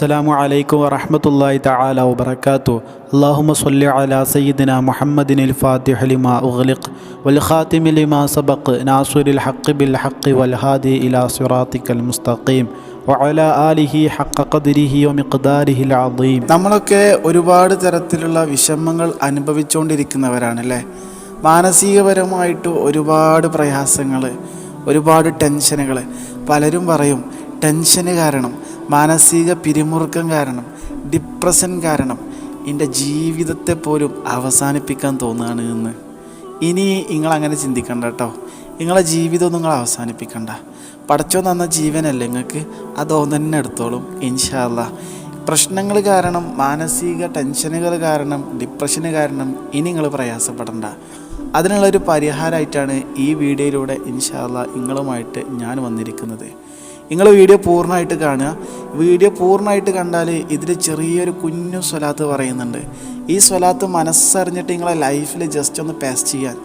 السلام عليكم ورحمة الله تعالى وبركاته اللهم صل على سيدنا محمد الفاتح لما أغلق والخاتم لما سبق ناصر الحق بالحق والهادي إلى صراطك المستقيم وعلى آله حق قدره ومقداره العظيم നമ്മളൊക്കെ ഒരുപാട് തരത്തിലുള്ള വിഷമങ്ങൾ അനുഭവിച്ചുകൊണ്ടിരിക്കുന്നവരാണല്ലേ മാനസികപരമായിട്ട് ഒരുപാട് പ്രയാസങ്ങൾ ഒരുപാട് ടെൻഷനുകൾ പലരും പറയും ടെൻഷന് കാരണം മാനസിക പിരിമുറുക്കം കാരണം ഡിപ്രഷൻ കാരണം എന്റെ ജീവിതത്തെ പോലും അവസാനിപ്പിക്കാൻ തോന്നുകയാണ് എന്ന്. ഇനി നിങ്ങൾ അങ്ങനെ ചിന്തിക്കണ്ട കേട്ടോ. നിങ്ങളെ ജീവിതം നിങ്ങൾ അവസാനിപ്പിക്കണ്ട. പടച്ചോ തന്ന ജീവനല്ലേ നിങ്ങൾക്ക്? അതോ തന്നെ എടുത്തോളും ഇൻഷാല്ല പ്രശ്നങ്ങൾ കാരണം മാനസിക ടെൻഷനുകൾ കാരണം ഡിപ്രഷന് കാരണം ഇനി നിങ്ങൾ പ്രയാസപ്പെടണ്ട. അതിനുള്ളൊരു പരിഹാരമായിട്ടാണ് ഈ വീഡിയോയിലൂടെ ഇൻഷാല്ല നിങ്ങളുമായിട്ട് ഞാൻ വന്നിരിക്കുന്നത്. നിങ്ങൾ വീഡിയോ പൂർണമായിട്ട് കാണുക. വീഡിയോ പൂർണമായിട്ട് കണ്ടാൽ ഇതിൽ ചെറിയൊരു കുഞ്ഞു സ്വലാത്ത് പറയുന്നുണ്ട്. ഈ സ്വലാത്ത് മനസ്സറിഞ്ഞിട്ട് നിങ്ങളെ ലൈഫിൽ ജസ്റ്റ് ഒന്ന് പാസ് ചെയ്യാൻ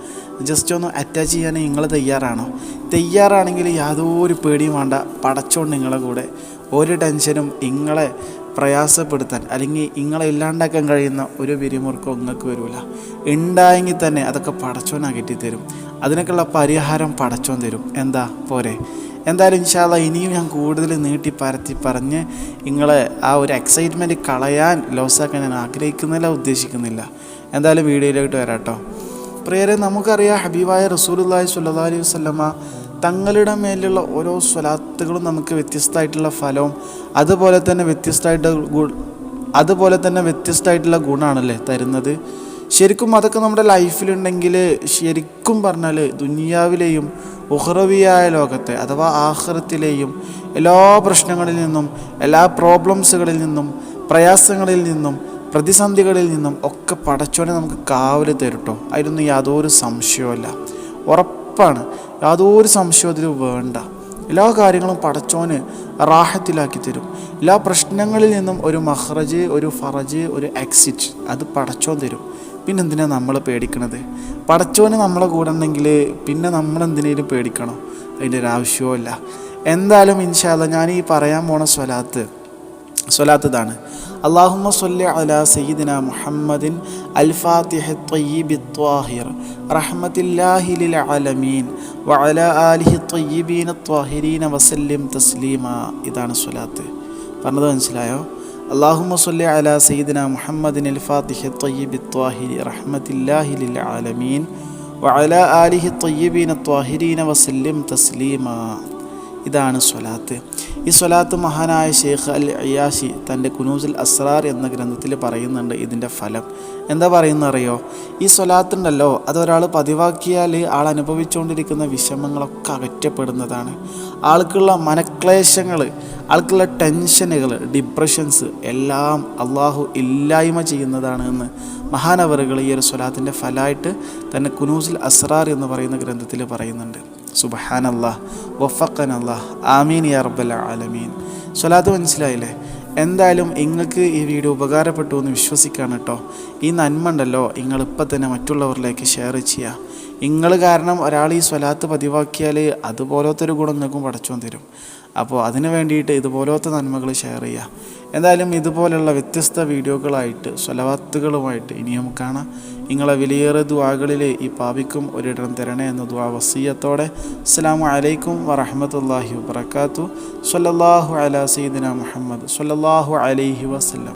ജസ്റ്റ് ഒന്ന് അറ്റാച്ച് ചെയ്യാൻ നിങ്ങൾ തയ്യാറാണോ. തയ്യാറാണെങ്കിൽ യാതൊരു പേടിയും വേണ്ട. പടച്ചോണ്ട് നിങ്ങളെ കൂടെ. ഒരു ടെൻഷനും നിങ്ങളെ പ്രയാസപ്പെടുത്താൻ അല്ലെങ്കിൽ നിങ്ങളെ ഇല്ലാണ്ടാക്കാൻ കഴിയുന്ന ഒരു പിരിമുറുക്കം നിങ്ങൾക്ക് വരില്ല ഉണ്ടായെങ്കിൽ തന്നെ അതൊക്കെ പടച്ചോൻ അകറ്റി തരും അതിനൊക്കെയുള്ള പരിഹാരം പടച്ചോൻ തരും. എന്താ? പോരെ. എന്തായാലും ഇൻഷാല്ല ഇനിയും ഞാൻ കൂടുതൽ നീട്ടി പരത്തി പറഞ്ഞ് നിങ്ങളെ ആ ഒരു എക്സൈറ്റ്മെന്റ് കളയാൻ ലോസാക്കാൻ ഞാൻ ആഗ്രഹിക്കുന്നില്ല ഉദ്ദേശിക്കുന്നില്ല. എന്തായാലും വീഡിയോയിലോട്ട് വരാം കേട്ടോ പ്രിയരെ നമുക്കറിയാം ഹബീബായ റസൂലുല്ലാഹി സ്വല്ലല്ലാഹി അലൈഹി വസല്ലമ തങ്ങളുടെ മേലുള്ള ഓരോ സ്വലാത്തുകളും നമുക്ക് വ്യത്യസ്തമായിട്ടുള്ള ഫലവും അതുപോലെ തന്നെ വ്യത്യസ്തമായിട്ട് അതുപോലെ തന്നെ വ്യത്യസ്തമായിട്ടുള്ള ഗുണമാണല്ലേ തരുന്നത്. ശരിക്കും അതൊക്കെ നമ്മുടെ ലൈഫിലുണ്ടെങ്കിൽ ശരിക്കും പറഞ്ഞാൽ ദുനിയാവിലെയും ഉഹ്റവിയായ ലോകത്തെ അഥവാ ആഹ്റത്തിലെയും എല്ലാ പ്രശ്നങ്ങളിൽ നിന്നും എല്ലാ പ്രോബ്ലംസുകളിൽ നിന്നും പ്രയാസങ്ങളിൽ നിന്നും പ്രതിസന്ധികളിൽ നിന്നും ഒക്കെ പടച്ചോനെ നമുക്ക് കാവൽ തരുട്ടോ അതിലൊന്നും യാതൊരു സംശയവുമില്ല. ഉറപ്പാണ്. യാതൊരു സംശയവും അതിൽ വേണ്ട. എല്ലാ കാര്യങ്ങളും പടച്ചോന് റാഹത്തിലാക്കി തരും. എല്ലാ പ്രശ്നങ്ങളിൽ നിന്നും ഒരു മഹ്റജ് ഒരു ഫറജ് ഒരു എക്സിറ്റ് അത് പടച്ചോൻ തരും. പിന്നെ എന്തിനാണ് നമ്മൾ പേടിക്കണത്? പടച്ചോന് നമ്മളെ കൂടെ ഉണ്ടെങ്കിൽ പിന്നെ നമ്മൾ എന്തിനേലും പേടിക്കണോ? അതിന്റെ ഒരു ആവശ്യവുമില്ല. എന്തായാലും ഇൻഷാല്ല ഞാൻ ഈ പറയാൻ പോണ സ്വലാത്ത് സ്വലാത്ത് അള്ളാഹുമ സല്ലി അലാ സയ്യിദിന മുഹമ്മദിൻ അൽ ഫാത്തിഹ ത്വയ്യിബി ത്വാഹിർ റഹ്മത്തില്ലാഹി ലിൽ ആലമീൻ വഅല ആലിഹി ത്വയ്യിബീന ത്വാഹിരീന വസല്ലിം തസ്ലീമ. ഇതാണ് സ്വലാത്ത്. പറഞ്ഞത് മനസ്സിലായോ? അള്ളാഹുമ സല്ലി അലാ സയ്യിദിന മുഹമ്മദിൻ അൽഫാത്തിഹ ഫാത്തിഹ ത്വയ്യിബി ത്വാഹിരി റഹ്മത്തില്ലാഹി ലിൽ ആലമീൻ വഅല ആലിഹി തയ്യിബീന ത്വാഹിരീന വസല്ലിം തസ്ലീമ. ഇതാണ് സ്വലാത്ത്. ഈ സ്വലാത്ത് മഹാനായ ഷെയ്ഖ് അൽ അയാഷി തന്റെ കുനൂസുൽ അസ്രാർ എന്ന ഗ്രന്ഥത്തിൽ പറയുന്നുണ്ട് ഇതിന്റെ ഫലം. എന്താ പറയുന്നറിയോ ഈ സ്വലാത്ത് ഉണ്ടല്ലോ അത് ഒരാൾ പതിവാക്കിയാൽ ആൾ അനുഭവിച്ചുകൊണ്ടിരിക്കുന്ന വിഷമങ്ങളൊക്കെ അകറ്റപ്പെടുന്നതാണ്. ആൾക്കുള്ള മനക്ലേശങ്ങൾ ആൾക്കുള്ള ടെൻഷനുകൾ ഡിപ്രഷൻസ് എല്ലാം അള്ളാഹു ഇല്ലായ്മ ചെയ്യുന്നതാണ് എന്ന് മഹാനവറുകൾ ഈ ഒരു സ്വലാത്തിന്റെ ഫലമായിട്ട് തന്നെ കുനൂസിൽ അസ്രാർ എന്ന് പറയുന്ന ഗ്രന്ഥത്തിൽ പറയുന്നുണ്ട്. സുബഹാൻ അള്ളാഹ് വഫക്കൻ അള്ളാഹ് ആമീൻ യാ റബ്ബൽ ആലമീൻ. സ്വലാത്ത് മനസ്സിലായില്ലേ? എന്തായാലും നിങ്ങൾക്ക് ഈ വീഡിയോ ഉപകാരപ്പെട്ടു എന്ന് വിശ്വസിക്കാണ് കേട്ടോ. ഈ നന്മ ഉണ്ടല്ലോ നിങ്ങൾ ഇപ്പം തന്നെ മറ്റുള്ളവരിലേക്ക് ഷെയർ ചെയ്യുക നിങ്ങൾ കാരണം ഒരാൾ ഈ സ്വലാത്ത് പതിവാക്കിയാൽ അതുപോലത്തെ ഒരു ഗുണം നിങ്ങൾക്കും പടച്ചോൻ തരും. അപ്പോൾ അതിന് വേണ്ടിയിട്ട് ഇതുപോലത്തെ നന്മകൾ ഷെയർ ചെയ്യുക എന്തായാലും ഇതുപോലെയുള്ള വ്യത്യസ്ത വീഡിയോകളായിട്ട് സ്വലവാത്തുകളുമായിട്ട് ഇനി നമുക്ക് കാണാം നിങ്ങളെ വിലയേറെ ദ്വാകളിലെ ഈ പാപിക്കും ഒരിടം തരണേ എന്ന ദ്വാ വസീയത്തോടെ. അസ്സാം വലൈക്കും വറഹമത്തല്ലാഹി വബർക്കാത്തു സല്ലല്ലാഹു അല സീദിന മുഹമ്മദ് സല്ലല്ലാഹു അലൈഹി വസല്ലം.